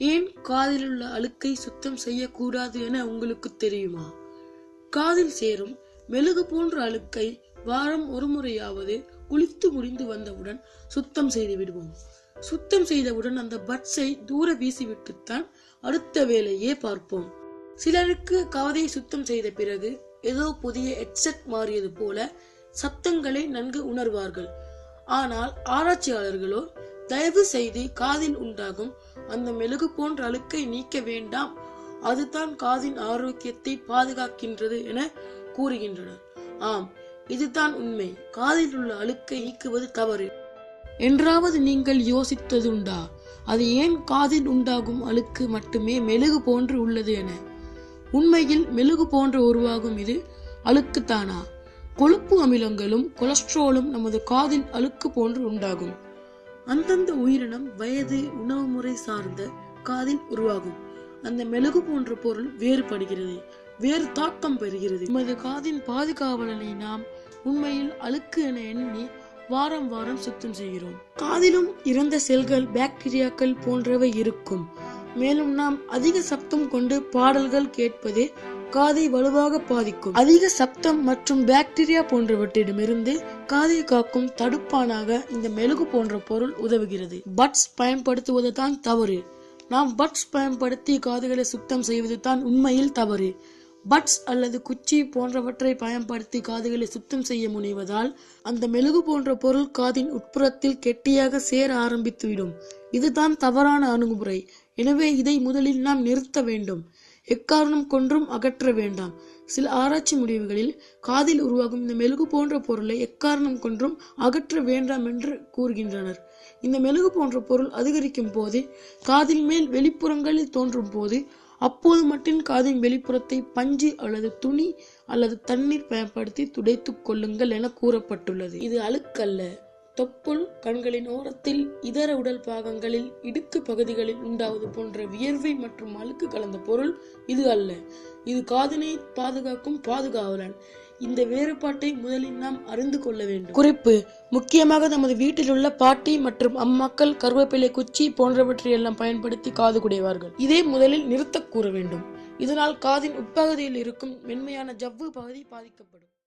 ஏன் காதில் உள்ள அழுக்கை சுத்தம் செய்யக்கூடாது என உங்களுக்கு தெரியுமா? காதில் சேரும் மெழுகு போன்ற அழுக்கை வாரம் ஒரு முறையாவது குளித்து முடிந்து வந்தவுடன் சுத்தம் செய்து விடுவோம். சுத்தம் செய்தவுடன் அந்த பட்ஸை தூர வீசிவிட்டுத்தான் அடுத்த வேலையே பார்ப்போம். சிலருக்கு காதை சுத்தம் செய்த பிறகு ஏதோ புதிய ஹெட்செட் மாறியது போல சத்தங்களை நன்கு உணர்வார்கள். ஆனால் ஆராய்ச்சியாளர்களோ தயவு செய்து காதில் உண்டாகும் அந்த மெழுகு போன்ற அழுக்கை நீக்க வேண்டாம். அதுதான் காதின் ஆரோக்கியத்தை பாதுகாக்கின்றது என கூறுகின்றனர். ஆம் இதுதான் உண்மை. காதில் உள்ள அழுக்கை நீக்குவது தவறு. என்றாவது நீங்கள் யோசித்ததுண்டா? அது ஏன் காதில் உண்டாகும் அழுக்கு மட்டுமே மெழுகு போன்று உள்ளது என? உண்மையில் மெழுகு போன்ற உருவாகும் இது அழுக்குத்தானா? கொழுப்பு அமிலங்களும் கொலஸ்ட்ராலும் நமது காதில் அழுக்கு போன்று உண்டாகும். அந்தந்த உயிரினம் வயது உணவு முறை சார்ந்த காதில் உருவாகும். அந்த மெழுகு போன்ற பொருள் வேறுபடுகிறது வேறு தாக்கம் பெறுகிறது. நமது காதின் பாதுகாவலனை நாம் உண்மையில் அழுக்கு என எண்ணி வாரம் வாரம் சுத்தம் செய்கிறோம். காதிலும் இறந்த செல்கள் பாக்டீரியாக்கள் போன்றவை இருக்கும். மேலும் நாம் அதிக சப்தம் கொண்டு பாடல்கள் கேட்பது காதை வலுவாக பாதிக்கும். அதிக சப்தம் மற்றும் பாக்டீரியா போன்றவற்றிடமிருந்து காதை காக்கும் தடுப்பானாக இந்த மெழுகு போன்ற பொருள் உதவுகிறது. பட்ஸ் பயன்படுத்துவது தான் தவறு. நாம் பட்ஸ் பயன்படுத்தி காதுகளை சுத்தம் செய்வது தான் உண்மையில் தவறு. பட்ஸ் அல்லது குச்சி போன்றவற்றை பயன்படுத்தி காதுகளை சுத்தம் செய்ய முனைவதால் அந்த மெழுகு போன்ற பொருள் காதின் உட்புறத்தில் கெட்டியாக சேர ஆரம்பித்துவிடும். இதுதான் தவறான அணுகுமுறை. எனவே இதை முதலில் நாம் நிறுத்த வேண்டும். எக்காரணம் கொன்றும் அகற்ற வேண்டாம். சில ஆராய்ச்சி முடிவுகளில் காதில் உருவாகும் இந்த மெழுகு போன்ற பொருளை எக்காரணம் கொன்றும் அகற்ற வேண்டாம் என்று கூறுகின்றனர். இந்த மெழுகு போன்ற பொருள் அதிகரிக்கும் போது காதில் மேல் வெளிப்புறங்களில் தோன்றும் போது அப்போது மட்டும் காதின் வெளிப்புறத்தை பஞ்சு அல்லது துணி அல்லது தண்ணீர் பயன்படுத்தி துடைத்துக் கொள்ளுங்கள் என கூறப்பட்டுள்ளது. இது அழுக்கல்ல. தொப்புள் கண்களின் ஓரத்தில் இதர உடல் பாகங்களில் இடுக்கு பகுதிகளில் உண்டாவது போன்ற வியர்வை மற்றும் அழுக்கு கலந்த பொருள் இது அல்ல. இது காதினை பாதுகாக்கும் பாதுகாவலன். இந்த வேறுபாட்டை முதலில் நாம் அறிந்து கொள்ள வேண்டும். குறிப்பு முக்கியமாக நமது வீட்டில் உள்ள பாட்டி மற்றும் அம்மாக்கள் கருவேப்பிலை குச்சி போன்றவற்றை எல்லாம் பயன்படுத்தி காது குடைவார்கள். இதே முதலில் நிறுத்தக் கூற வேண்டும். இதனால் காதின் உட்பகுதியில் இருக்கும் மென்மையான ஜவ்வு பகுதி பாதிக்கப்படும்.